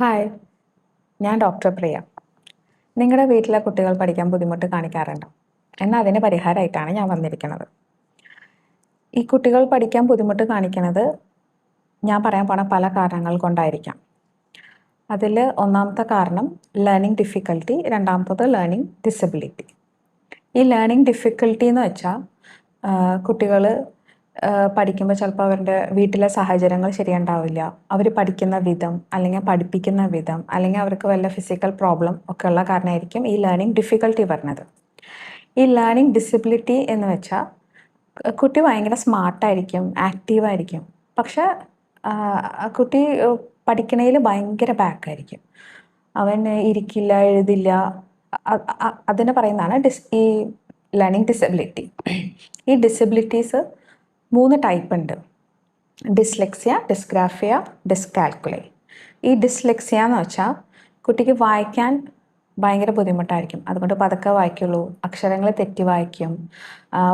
Hi ഞാൻ doctor പ്രിയ. നിങ്ങളുടെ വീട്ടിലെ കുട്ടികൾ പഠിക്കാൻ ബുദ്ധിമുട്ട് കാണിക്കാറുണ്ട്? എന്നാൽ അതിന് പരിഹാരമായിട്ടാണ് ഞാൻ വന്നിരിക്കുന്നത്. ഈ കുട്ടികൾ പഠിക്കാൻ ബുദ്ധിമുട്ട് കാണിക്കുന്നത് ഞാൻ പറയാൻ പോണ പല കാരണങ്ങൾ കൊണ്ടായിരിക്കാം. അതിൽ ഒന്നാമത്തെ കാരണം ലേണിംഗ് ഡിഫിക്കൽട്ടി രണ്ടാമത്തത് ലേണിംഗ് ഡിസബിലിറ്റി ഈ ലേണിംഗ് ഡിഫിക്കൽട്ടി എന്ന് വെച്ചാൽ കുട്ടികൾ പഠിക്കുമ്പോൾ ചിലപ്പോൾ അവരുടെ വീട്ടിലെ സാഹചര്യങ്ങൾ ശരിയുണ്ടാവില്ല. അവർ പഠിക്കുന്ന വിധം അല്ലെങ്കിൽ പഠിപ്പിക്കുന്ന വിധം അല്ലെങ്കിൽ അവർക്ക് വല്ല ഫിസിക്കൽ പ്രോബ്ലം ഒക്കെ ഉള്ള കാരണമായിരിക്കും ഈ ലേണിംഗ് ഡിഫിക്കൽട്ടി വരുന്നത്. ഈ ലേണിംഗ് ഡിസബിലിറ്റി എന്ന് വെച്ചാൽ കുട്ടി ഭയങ്കര സ്മാർട്ടായിരിക്കും ആക്റ്റീവായിരിക്കും പക്ഷെ കുട്ടി പഠിക്കണതിൽ ഭയങ്കര ബാക്കായിരിക്കും അവൻ ഇരിക്കില്ല എഴുതില്ല അതിനെ പറയുന്നതാണ് ഡിസ് ഈ ലേണിംഗ് ഡിസബിലിറ്റി ഈ ഡിസബിലിറ്റീസ് മൂന്ന് ടൈപ്പ് ഉണ്ട്. ഡിസ്ലെക്സിയ ഡിസ്ഗ്രാഫിയ ഡിസ്കാൽക്കുലേ ഈ ഡിസ്ലെക്സിയ എന്ന് വെച്ചാൽ കുട്ടിക്ക് വായിക്കാൻ ഭയങ്കര ബുദ്ധിമുട്ടായിരിക്കും. അതുകൊണ്ട് പതുക്കെ വായിക്കുള്ളൂ. അക്ഷരങ്ങൾ തെറ്റി വായിക്കും.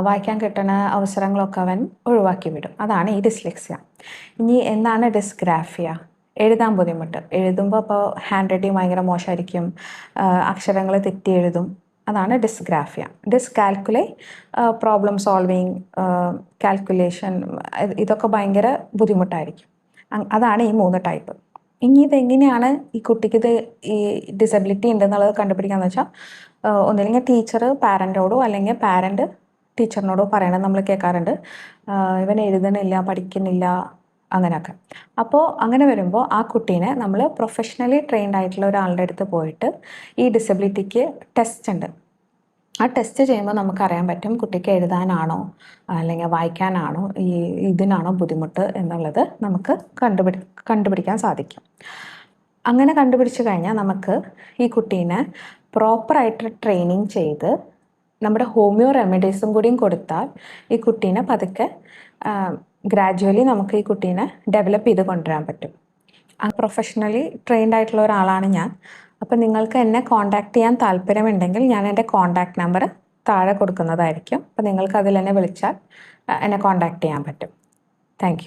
വായിക്കാൻ കിട്ടുന്ന അവസരങ്ങളൊക്കെ അവൻ ഒഴിവാക്കി വിടും. അതാണ് ഈ ഡിസ്ലെക്സിയ ഇനി എന്താണ് ഡിസ്ഗ്രാഫിയ എഴുതാൻ ബുദ്ധിമുട്ട്. എഴുതുമ്പോൾ ഇപ്പോൾ ഹാൻഡ് റൈറ്റിംഗ് ഭയങ്കര മോശമായിരിക്കും അക്ഷരങ്ങൾ തെറ്റി എഴുതും. അതാണ് dysgraphia dyscalculia problem solving calculation ഇതൊക്കെ ഭയങ്കര ബുദ്ധിമുട്ടായിരിക്കും. അതാണ് ഈ മൂന്ന് ടൈപ്പ് ഇനി ഇതെങ്ങനെയാണ് ഈ കുട്ടിക്ക് ഇത് ഈ ഡിസബിലിറ്റി ഉണ്ടെന്നുള്ളത് കണ്ടുപിടിക്കാന്ന് വെച്ചാൽ ഒന്നില്ലെങ്കിൽ ടീച്ചർ പാരന്റോടോ അല്ലെങ്കിൽ പാരന്റ് ടീച്ചറിനോടോ പറയണത് നമ്മൾ കേൾക്കാറുണ്ട്. ഇവൻ എഴുതണില്ല പഠിക്കുന്നില്ല അങ്ങനെയൊക്കെ. അപ്പോൾ അങ്ങനെ വരുമ്പോൾ ആ കുട്ടീനെ നമ്മൾ പ്രൊഫഷണലി ട്രെയിൻഡ് ആയിട്ടുള്ള ഒരാളുടെ അടുത്ത് പോയിട്ട് ഈ ഡിസബിലിറ്റിക്ക് ടെസ്റ്റ് ഉണ്ട്. ആ ടെസ്റ്റ് ചെയ്യുമ്പോൾ നമുക്കറിയാൻ പറ്റും കുട്ടിക്ക് എഴുതാനാണോ അല്ലെങ്കിൽ വായിക്കാനാണോ ഈ ഇതിനാണോ ബുദ്ധിമുട്ട് എന്നുള്ളത് നമുക്ക് കണ്ടുപിടി കണ്ടുപിടിക്കാൻ സാധിക്കും. അങ്ങനെ കണ്ടുപിടിച്ച് കഴിഞ്ഞാൽ നമുക്ക് ഈ കുട്ടീനെ പ്രോപ്പറായിട്ട് ട്രെയിനിങ് ചെയ്ത് നമ്മുടെ ഹോമിയോ റെമഡീസും കൂടിയും കൊടുത്താൽ ഈ കുട്ടീനെ പതുക്കെ ഗ്രാജുവലി നമുക്ക് ഈ കുട്ടീനെ ഡെവലപ്പ് ചെയ്ത് കൊണ്ടുവരാൻ പറ്റും. ആ പ്രൊഫഷണലി ട്രെയിൻഡ് ആയിട്ടുള്ള ഒരാളാണ് ഞാൻ. അപ്പോൾ നിങ്ങൾക്ക് എന്നെ കോൺടാക്ട് ചെയ്യാൻ താല്പര്യമുണ്ടെങ്കിൽ ഞാൻ എന്റെ കോൺടാക്ട് നമ്പർ താഴെ കൊടുക്കുന്നതായിരിക്കും. അപ്പോൾ നിങ്ങൾക്ക് അതിൽ എന്നെ വിളിച്ചാൽ എന്നെ കോൺടാക്ട് ചെയ്യാൻ പറ്റും. താങ്ക്